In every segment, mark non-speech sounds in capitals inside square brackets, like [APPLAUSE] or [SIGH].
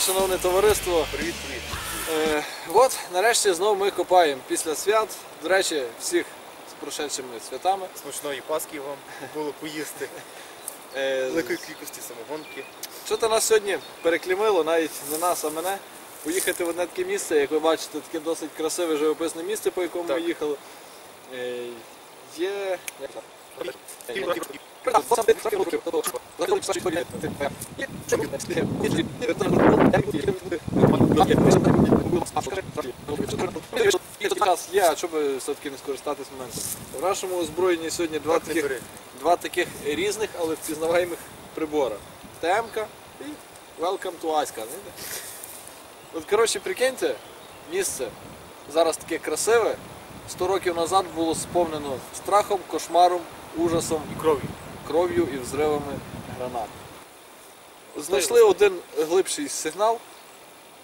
шановне товариство. Привіт, привіт. Е, от, нарешті знову ми копаємо після свят. До речі, всіх з прошедшими святами. Смачної паски вам було поїсти. Е, Великої кількості самогонки. Що то нас сьогодні переклімило, навіть не нас, а мене. Поїхати в одне таке місце, як ви бачите, таке досить красиве живописне місце, по якому Так. ми їхали. Е, є. Є, а чому все-таки не скористатись моментом? В нашому озброєнні сьогодні два таких, два таких різних, але впізнаваємих прибора. ТМК і Welcome to Аська. От, коротше, прикиньте, місце зараз таке красиве. 100 років назад було сповнено страхом, кошмаром, ужасом, І кров'ю. Кров'ю і взривами гранат. Знайшли один глибший сигнал.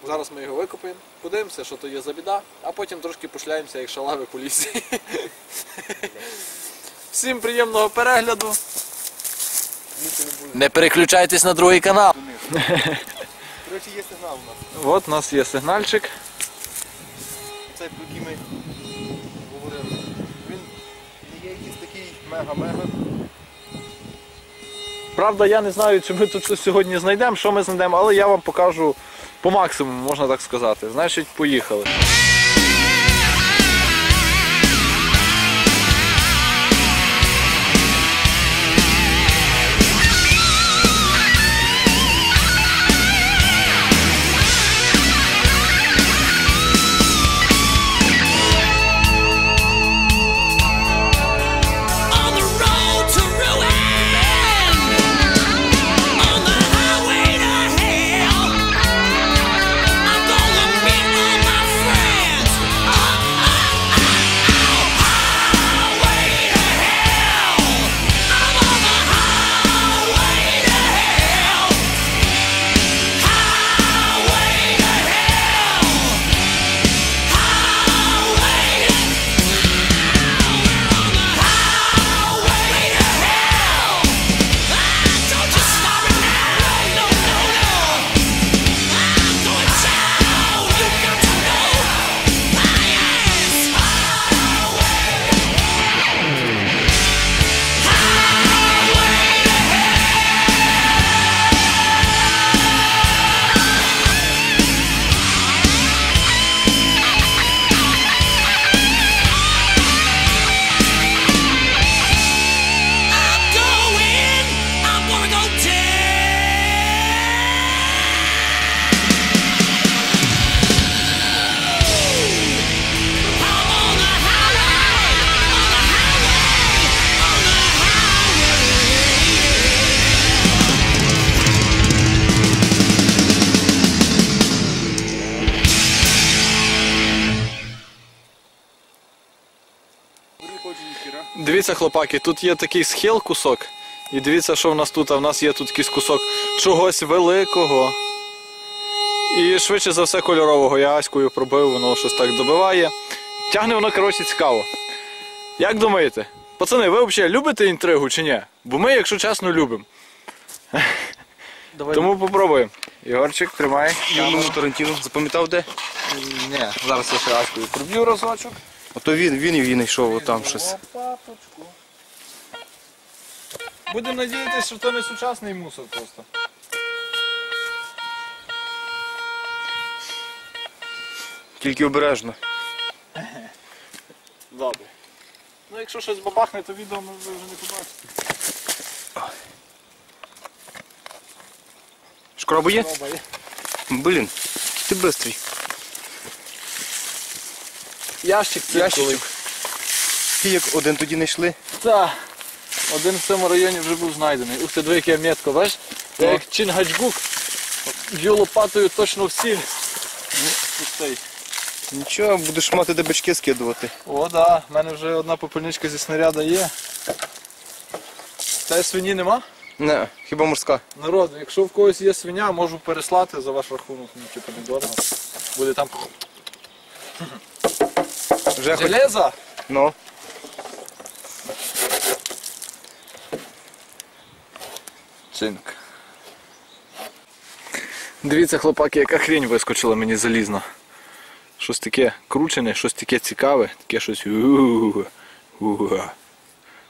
Зараз ми його викопаємо, подивимося, що то є за біда, а потім трошки пошляємося, як шалави по лісі. [LAUGHS] Всім приємного перегляду. Не переключайтесь на другий канал. [LAUGHS] Коротше, є сигнал у нас. От у нас є сигнальчик. Цей, про який ми говорили. Він не є якийсь такий мега-мега. Правда, я не знаю, чи ми тут щось сьогодні знайдемо, що ми знайдемо, але я вам покажу по максимуму, можна так сказати. Значить, поїхали. Дивіться, хлопаки, тут є такий схил кусок. І дивіться, що в нас тут. А в нас є тут якийсь кусок чогось великого. І швидше за все кольорового. Я аською пробив, воно щось так добиває. Тягне воно, коротше, цікаво. Як думаєте? Пацани, ви взагалі любите інтригу чи ні? Бо ми, якщо чесно, любимо. Тому попробуємо. Ігорчик, тримай. Юному Тарантіну. Запам'ятав де? Ні, зараз я ще аською проб'ю разочок. Ото він, він і він йшов отам щось. папочку. Будемо надіятися, що то не сучасний мусор просто. Тільки обережно. Добре. Ну якщо щось бабахне, то відео ми вже не побачите. Шкроба є. Блін, ти бистрий. Ящик циркулий. Ящичок. Ті як один тоді знайшли. Так. Один в цьому районі вже був знайдений. Ух ти, диви, яке метко, бачиш? Я як Чингачгук. Б'ю лопатою точно в цей. Нічого, будеш мати де бички скидувати. О, да, в мене вже одна попельничка зі снаряда є. Та й свині нема? Не, хіба морська. Народ, якщо в когось є свиня, можу переслати за ваш рахунок, ну типу не дорого. Буде там Вже хоч... железо. Ну. Цинк. Дивіться, хлопаки, яка хрень вискочила мені залізна. Щось таке кручене, щось таке цікаве, таке щось. у-у-у.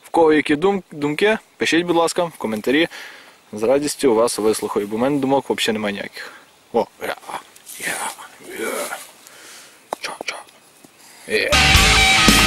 В кого які дум- думки, пишіть, будь ласка, в коментарі. З радістю вас вислухаю, бо в мене думок взагалі немає ніяких. О, я, я, я. Ча, ча. Е.